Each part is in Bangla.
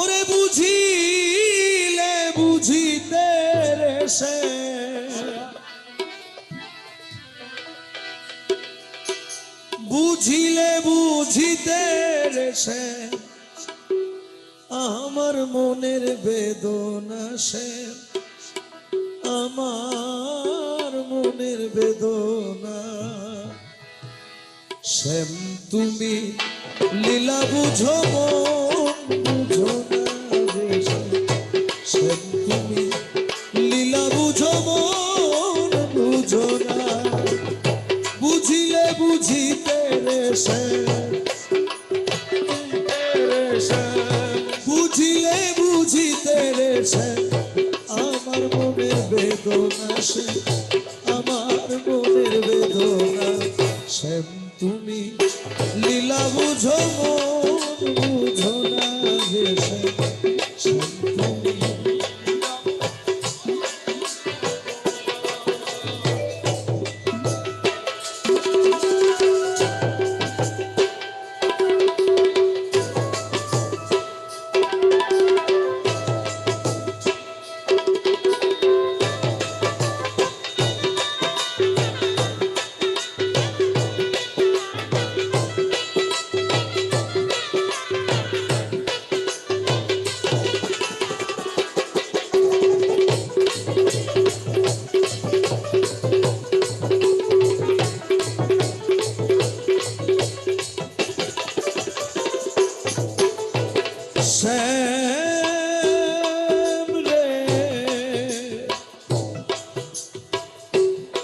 ওরে বুঝিলে বুঝিতে সে। বুঝিলে বুঝিতে সে। আমার মনের বেদনা সে। আমার মনের বেদনা। শ্যাম, তুমি লীলা বুঝো শ্যাম। আমার মনের বেদনা সে আমার মনের বেদনা শ্যাম তুমি লীলা বুঝো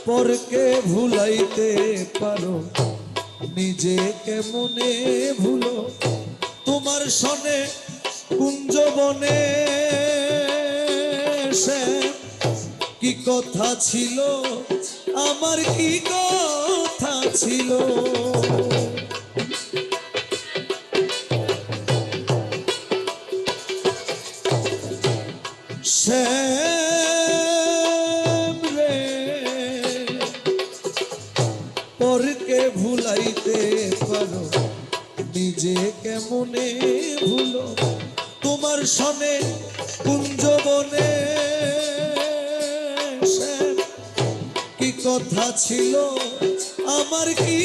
পরকে ভুলাইতে পারো নিজে কেমনে ভুলো। তোমার সনে কুঞ্জবনে কি কথা ছিল, আমার কি কথা ছিল? শ্যাম রে পরকে ভুলাইতে পারো, নিজে কেমনে ভুলো? তোমার সনে কুঞ্জবনে কি কথা ছিল? আমার কি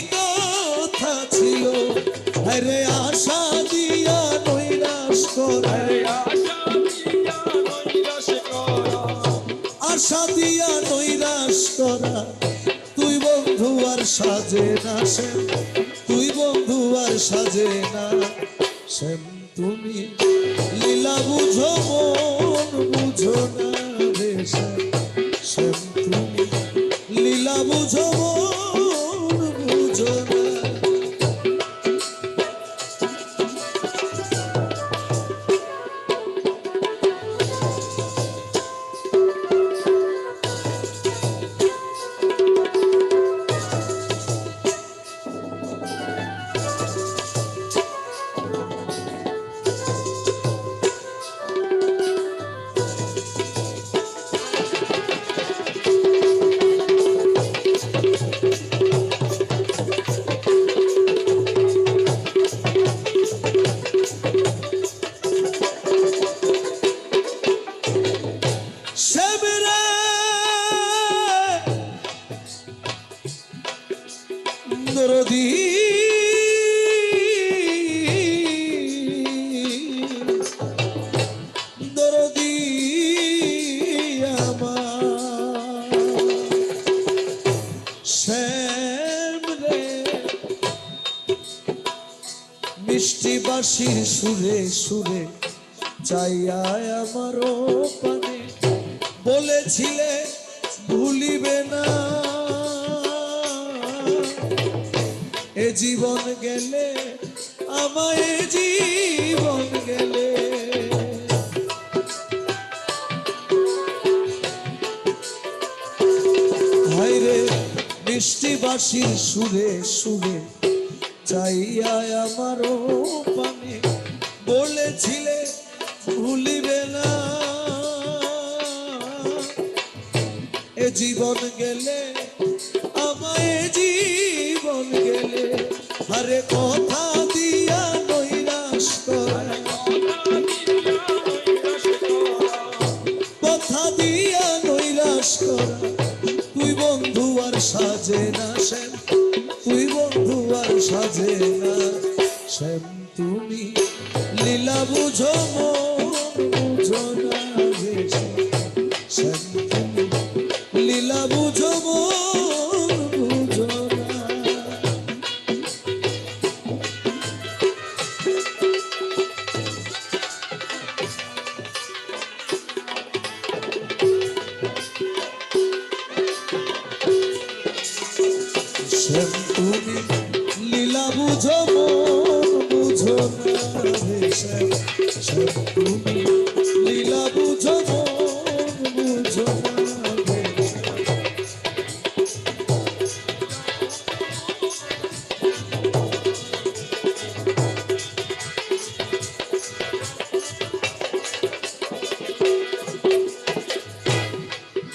করা। তুই বন্ধু আর সাজে না শ্যাম, তুই বন্ধু আর সাজে না শ্যাম। তুমি লীলা বুঝো, মন বুঝো না রে শ্যাম। সেবরে দরদি দরদি আমার শ্যাম রে মিষ্টি বাসির সুরে সুরে চাইয়া আমারও পানে বলেছিলে, ভুলিবে না। এ জীবন গেলে, আমায় জীবন গেলে। হাইরে মিষ্টি বাসির সুরে সুরে চাইয়া আমারও পানে বলেছিলে, ভুলিবে জীবন গেলে, আমায় জীবন গেলে, আরে কথা দিয়া কথা দিয়া তুই বন্ধু আর সাজে না শ্যাম, তুই বন্ধু আর সাজে না শ্যাম। তুমি লীলা বুঝো বুঝো না। 写真撮って。